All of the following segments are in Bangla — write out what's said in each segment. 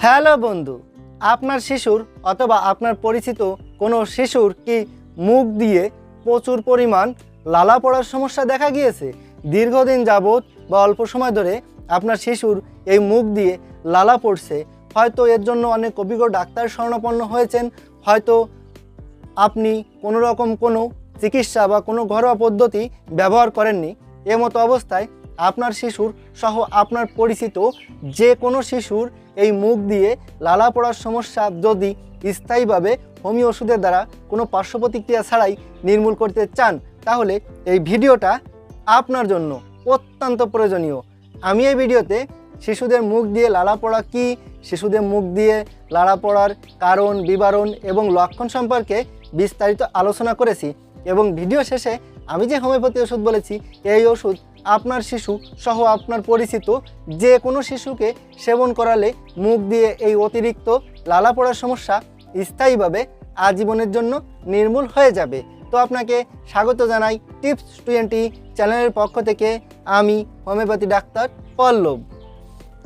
হ্যালো বন্ধু, আপনার শিশুর অথবা আপনার পরিচিত কোনো শিশুর কি মুখ দিয়ে প্রচুর পরিমাণ লালা পড়ার সমস্যা দেখা গিয়েছে? দীর্ঘদিন যাবৎ বা অল্প সময় ধরে আপনার শিশুর এই মুখ দিয়ে লালা পড়ছে। হয়তো এর জন্য অনেক অভিজ্ঞ ডাক্তার শরণাপন্ন হয়েছেন। হয়তো আপনি কোনো রকম কোনো চিকিৎসা বা কোনো ঘরোয়া পদ্ধতি ব্যবহার করেননি। এমতো অবস্থায় আপনার শিশুর সহ আপনার পরিচিত যে কোনো শিশুর এই মুখ দিয়ে লালা পড়ার সমস্যা যদি স্থায়ীভাবে হোমিও ওষুধের দ্বারা কোনো পার্শ্ব প্রতিক্রিয়া ছাড়াই নির্মূল করতে চান, তাহলে এই ভিডিওটা আপনার জন্য অত্যন্ত প্রয়োজনীয়। আমি এই ভিডিওতে শিশুদের মুখ দিয়ে লালা পড়া কি, শিশুদের মুখ দিয়ে লালা পড়ার কারণ, বিবরণ এবং লক্ষণ সম্পর্কে বিস্তারিত আলোচনা করেছি এবং ভিডিও শেষে আমি যে হোমিওপ্যাথি ওষুধ বলেছি, এই ওষুধ আপনার শিশু সহ আপনার পরিচিত যে কোনো শিশুকে সেবন করালে মুখ দিয়ে এই অতিরিক্ত লালা পড়ার সমস্যা স্থায়ীভাবে আজীবনের জন্য নির্মূল হয়ে যাবে। তো আপনাকে স্বাগত জানাই টিপস টোয়েন্টি চ্যানেলের পক্ষ থেকে আমি হোমিওপ্যাথি ডাক্তার পল্লব।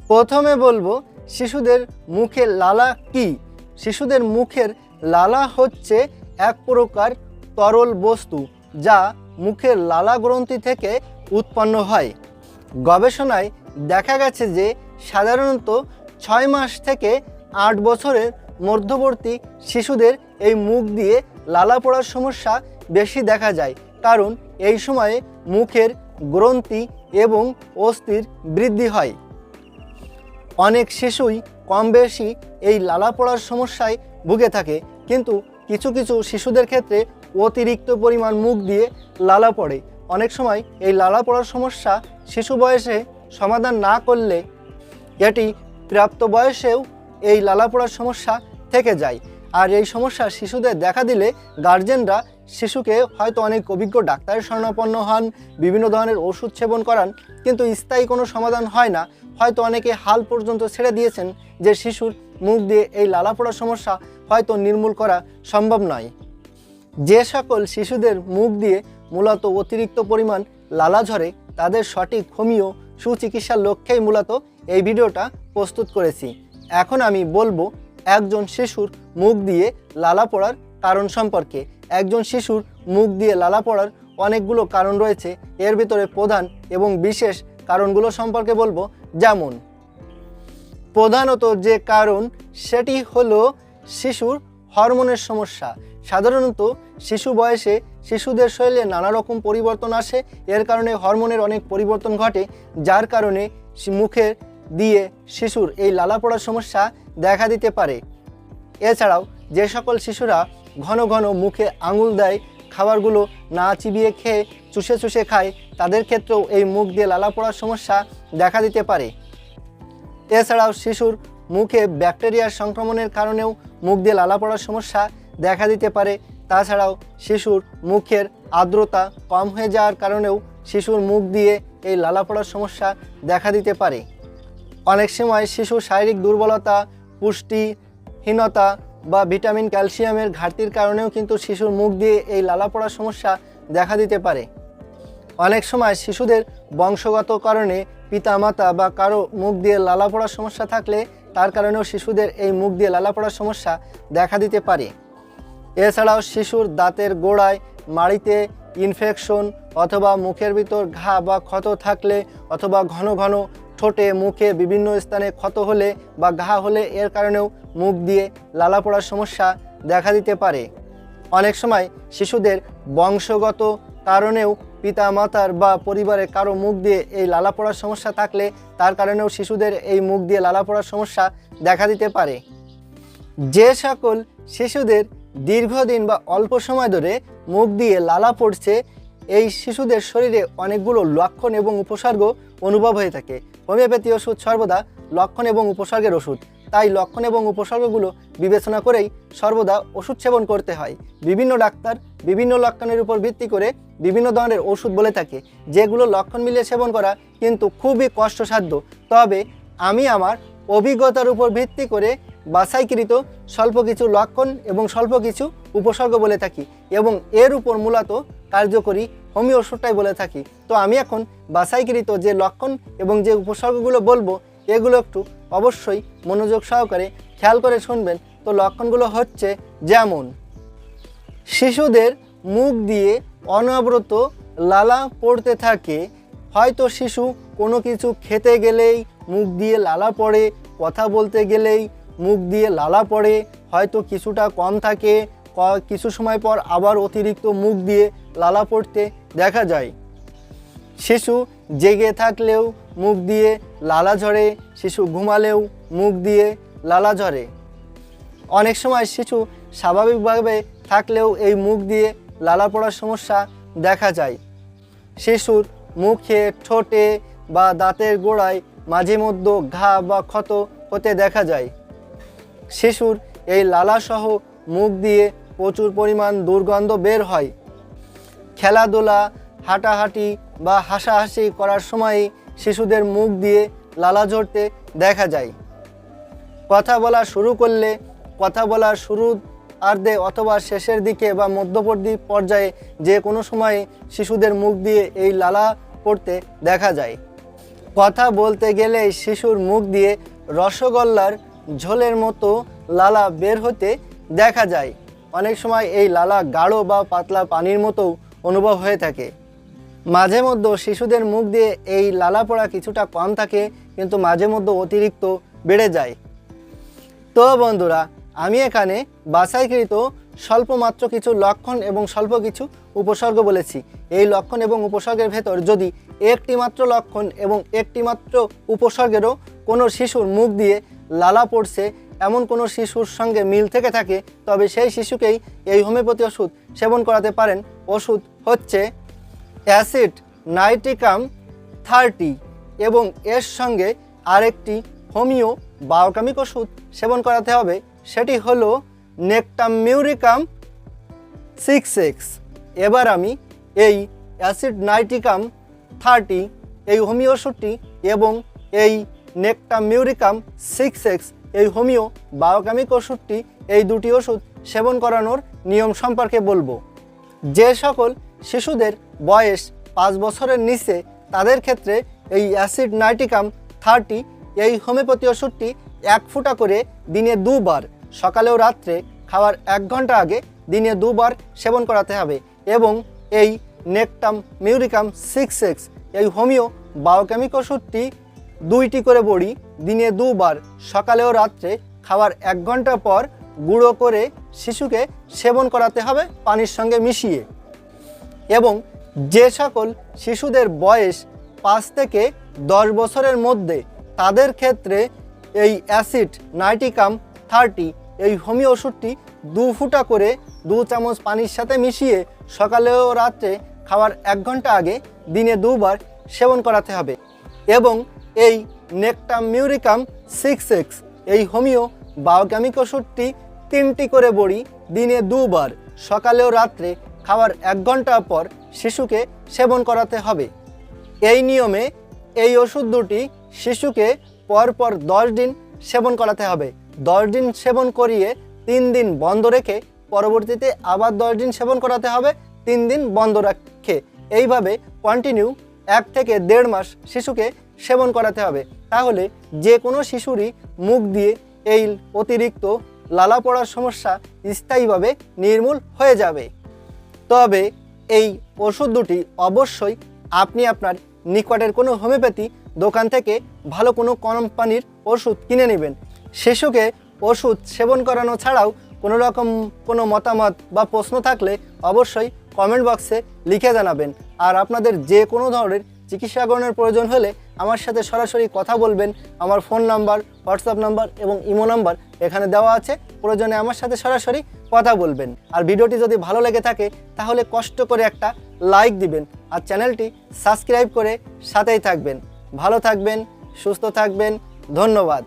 প্রথমে বলব, শিশুদের মুখে লালা কি? শিশুদের মুখের লালা হচ্ছে এক প্রকার তরল বস্তু যা মুখের লালা গ্রন্থি থেকে উৎপন্ন হয়। গবেষণায় দেখা গেছে যে সাধারণত ছয় মাস থেকে আট বছরের মধ্যবর্তী শিশুদের এই মুখ দিয়ে লালা পড়ার সমস্যা বেশি দেখা যায়। কারণ এই সময়ে মুখের গ্রন্থি এবং অস্থির বৃদ্ধি হয়। অনেক শিশুই কম বেশি এই লালা পড়ার সমস্যায় ভুগে থাকে। কিন্তু কিছু কিছু শিশুদের ক্ষেত্রে অতিরিক্ত পরিমাণ মুখ দিয়ে লালা পড়ে। অনেক সময় এই লালা পড়ার সমস্যা শিশু বয়সে সমাধান না করলে এটি প্রাপ্ত বয়সেও এই লালা পড়ার সমস্যা থেকে যায়। আর এই সমস্যা শিশুদের দেখা দিলে গার্জেনরা শিশুকে হয়তো অনেক অভিজ্ঞ ডাক্তারের শরণাপন্ন হন, বিভিন্ন ধরনের ওষুধ সেবন করান, কিন্তু স্থায়ী কোনো সমাধান হয় না। হয়তো অনেকে হাল পর্যন্ত ছেড়ে দিয়েছেন যে শিশুর মুখ দিয়ে এই লালা পড়ার সমস্যা হয়তো নির্মূল করা সম্ভব নয়। যে সকল শিশুদের মুখ দিয়ে মূলত অতিরিক্ত পরিমাণ লালা ঝরে তাদের সঠিক হোমিও সুচিকিৎসার লক্ষ্যেই মূলত এই ভিডিওটা প্রস্তুত করেছি। এখন আমি বলব একজন শিশুর মুখ দিয়ে লালা পড়ার কারণ সম্পর্কে। একজন শিশুর মুখ দিয়ে লালা পড়ার অনেকগুলো কারণ রয়েছে, এর ভিতরে প্রধান এবং বিশেষ কারণগুলো সম্পর্কে বলব। যেমন, প্রধানত যে কারণ সেটি হলো শিশুর হরমোনের সমস্যা। সাধারণত শিশু বয়সে শিশুদের শরীরে নানা রকম পরিবর্তন আসে, এর কারণে হরমোনের অনেক পরিবর্তন ঘটে, যার কারণে মুখে দিয়ে শিশুর এই লালা পড়ার সমস্যা দেখা দিতে পারে। এছাড়াও যে সকল শিশুরা ঘন ঘন মুখে আঙুল দেয়, খাবারগুলো না চিবিয়ে খেয়ে চুষে চুষে খায়, তাদের ক্ষেত্রেও এই মুখ দিয়ে লালা পড়ার সমস্যা দেখা দিতে পারে। এছাড়াও শিশুর মুখে ব্যাকটেরিয়ার সংক্রমণের কারণেও মুখ দিয়ে লালা পড়ার সমস্যা দেখা দিতে পারে। তাছাড়াও শিশুর মুখের আর্দ্রতা কম হয়ে যাওয়ার কারণেও শিশুর মুখ দিয়ে এই লালা পড়ার সমস্যা দেখা দিতে পারে। অনেক সময় শিশুর শারীরিক দুর্বলতা, পুষ্টিহীনতা বা ভিটামিন, ক্যালসিয়ামের ঘাটতির কারণেও কিন্তু শিশুর মুখ দিয়ে এই লালা পড়ার সমস্যা দেখা দিতে পারে। অনেক সময় শিশুদের বংশগত কারণে পিতামাতা বা কারও মুখ দিয়ে লালা পড়ার সমস্যা থাকলে তার কারণেও শিশুদের এই মুখ দিয়ে লালা পড়ার সমস্যা দেখা দিতে পারে। এছাড়াও শিশুর দাঁতের গোড়ায় মাড়িতে ইনফেকশন অথবা মুখের ভিতর ঘা বা ক্ষত থাকলে অথবা ঘন ঘন ঠোঁটে, মুখে বিভিন্ন স্থানে ক্ষত হলে বা ঘা হলে এর কারণেও মুখ দিয়ে লালা পড়ার সমস্যা দেখা দিতে পারে। অনেক সময় শিশুদের বংশগত কারণেও পিতা মাতার বা পরিবারে কারও মুখ দিয়ে এই লালা পড়ার সমস্যা থাকলে তার কারণেও শিশুদের এই মুখ দিয়ে লালা পড়ার সমস্যা দেখা দিতে পারে। যে সকল শিশুদের দীর্ঘদিন বা অল্প সময় ধরে মুখ দিয়ে লালা পড়ছে, এই শিশুদের শরীরে অনেকগুলো লক্ষণ এবং উপসর্গ অনুভব হয়ে থাকে। হোমিওপ্যাথি ওষুধ সর্বদা লক্ষণ এবং উপসর্গের ওষুধ। তাই লক্ষণ এবং উপসর্গগুলো বিবেচনা করেই সর্বদা ওষুধ সেবন করতে হয়। বিভিন্ন ডাক্তার বিভিন্ন লক্ষণের উপর ভিত্তি করে বিভিন্ন ধরনের ওষুধ বলে থাকে, যেগুলো লক্ষণ মিলিয়ে সেবন করা কিন্তু খুবই কষ্টসাধ্য। তবে আমি আমার অভিজ্ঞতার উপর ভিত্তি করে বাছাইকৃত স্বল্প কিছু লক্ষণ এবং স্বল্প কিছু উপসর্গ বলে থাকি এবং এর উপর মূলত কার্যকরী হোমিও ওষুধটাই বলে থাকি। তো আমি এখন বাছাইকৃত যে লক্ষণ এবং যে উপসর্গগুলো বলব, এগুলো একটু অবশ্যই মনোযোগ সহকারে খেয়াল করে শুনবেন। তো লক্ষণগুলো হচ্ছে যেমন, শিশুদের মুখ দিয়ে অনবরত লালা পড়তে থাকে। হয়তো শিশু কোনো কিছু খেতে গেলেই মুখ দিয়ে লালা পড়ে, কথা বলতে গেলেই মুখ দিয়ে লালা পড়ে, হয়তো কিছুটা কম থাকে কিছু সময় পর আবার অতিরিক্ত মুখ দিয়ে লালা পড়তে দেখা যায়। শিশু জেগে থাকলেও মুখ দিয়ে লালা ঝরে, শিশু ঘুমালেও মুখ দিয়ে লালা ঝরে। অনেক সময় শিশু স্বাভাবিকভাবে থাকলেও এই মুখ দিয়ে লালা পড়ার সমস্যা দেখা যায়। শিশুর মুখে ঠোঁটে বা দাঁতের গোড়ায় মাঝে মধ্যে ঘা বা ক্ষত হতে দেখা যায়। শিশুর এই লালাসহ মুখ দিয়ে প্রচুর পরিমাণ দুর্গন্ধ বের হয়। খেলাধুলা, হাঁটাহাঁটি বা হাসাহাসি করার সময় শিশুদের মুখ দিয়ে লালা ঝরতে দেখা যায়। কথা বলা শুরু করলে, কথা বলার শুরু আর্ধে অথবা শেষের দিকে বা মধ্যবর্তী পর্যায়ে যে কোনো সময়ে শিশুদের মুখ দিয়ে এই লালা পড়তে দেখা যায়। কথা বলতে গেলেই শিশুর মুখ দিয়ে রসগোল্লার ঝোলের মতো লালা বের হতে দেখা যায়। অনেক সময় এই লালা গাঢ় বা পাতলা পানির মতো অনুভব হয়ে থাকে। মাঝে মধ্যে শিশুদের মুখ দিয়ে এই লালা পড়া কিছুটা কম থাকে, কিন্তু মাঝে মধ্যে অতিরিক্ত বেড়ে যায়। তো বন্ধুরা, আমি এখানে বাছাইকৃত স্বল্প মাত্র কিছু লক্ষণ এবং স্বল্প কিছু উপসর্গ বলেছি। এই লক্ষণ এবং উপসর্গের ভেতর যদি একটি মাত্র লক্ষণ এবং একটি মাত্র উপসর্গেরও কোনো শিশুর মুখ দিয়ে লালা পড়ছে, এমন কোনো শিশুর সঙ্গে মিল থেকে থাকে, তবে সেই শিশুকেই এই হোমিওপ্যাথি ওষুধ সেবন করাতে পারেন। ওষুধ হচ্ছে অ্যাসিড নাইট্রিকাম থার্টি এবং এর সঙ্গে আরেকটি হোমিও বায়োকামিক ওষুধ সেবন করাতে হবে, সেটি হলো নেকটাম মিউরিকাম সিক্স এক্স। এবার আমি এই অ্যাসিড নাইট্রিকাম থার্টি, এই হোমিও ওষুধটি এবং এই নেকটামিউরিকাম সিক্স এক্স এই হোমিও বায়োকামিক ওষুধটি এই দুটি ওষুধ সেবন করানোর নিয়ম সম্পর্কে বলব। যে সকল শিশুদের বয়স পাঁচ বছরের নিচে তাদের ক্ষেত্রে এই অ্যাসিড নাইটিকাম থার্টি এই হোমিওপ্যাথি ওষুধটি এক ফুটা করে দিনে দুবার সকালে ও রাত্রে খাওয়ার এক ঘণ্টা আগে দিনে দুবার সেবন করাতে হবে এবং এই নেকটাম মিউরিকাম সিক্স এক্স এই হোমিও বায়োকেমিক ওষুধটি দুইটি করে বড়ি দিনে দুবার, সকালে ও রাত্রে খাওয়ার এক ঘণ্টা পর গুঁড়ো করে শিশুকে সেবন করাতে হবে পানির সঙ্গে মিশিয়ে। এবং যে সকল শিশুদের বয়স পাঁচ থেকে দশ বছরের মধ্যে, তাদের ক্ষেত্রে এই অ্যাসিড নাইটিকাম থার্টি, এই হোমিও ওষুধটি দু ফুটা করে দু চামচ পানির সাথে মিশিয়ে সকালে ও রাত্রে খাওয়ার এক ঘণ্টা আগে দিনে দুবার সেবন করাতে হবে। এবং এই নেকটাম মিউরিকাম সিক্স এক্স এই হোমিও বায়োকেমিক ওষুধটি তিনটি করে বড়ি দিনে দুবার সকালে ও রাত্রে খাওয়ার এক ঘণ্টা পর শিশুকে সেবন করাতে হবে। এই নিয়মে এই ওষুধ দুটি শিশুকে পরপর দশ দিন সেবন করাতে হবে। দশ দিন সেবন করিয়ে তিন দিন বন্ধ রেখে পরবর্তীতে আবার দশ দিন সেবন করাতে হবে, তিন দিন বন্ধ রাখে। এইভাবে কন্টিনিউ এক থেকে দেড় মাস শিশুকে সেবন করাতে হবে। তাহলে যে কোনো শিশুরই মুখ দিয়ে এই অতিরিক্ত লালা পড়ার সমস্যা স্থায়ীভাবে নির্মূল হয়ে যাবে। তবে এই ওষুধ দুটি অবশ্যই আপনি আপনার নিকটের কোনো হোমিওপ্যাথি দোকান থেকে ভালো কোনো কোম্পানির ওষুধ কিনে নেবেন। শিশুকে ওষুধ সেবন করানো ছাড়াও কোনো রকম কোনো মতামত বা প্রশ্ন থাকলে অবশ্যই কমেন্ট বক্সে লিখে জানাবেন। আর আপনাদের যে কোনো ধরনের চিকিৎসা গ্রহণের প্রয়োজন হলে আমার সাথে সরাসরি কথা বলবেন। আমার ফোন নাম্বার, হোয়াটসঅ্যাপ নাম্বার এবং ইমো নাম্বার এখানে দেওয়া আছে। প্রয়োজনে আমার সাথে সরাসরি কথা বলবেন। আর ভিডিওটি যদি ভালো লেগে থাকে, তাহলে কষ্ট করে একটা লাইক দিবেন। আর চ্যানেলটি সাবস্ক্রাইব করে সাথেই থাকবেন। ভালো থাকবেন, সুস্থ থাকবেন। ধন্যবাদ।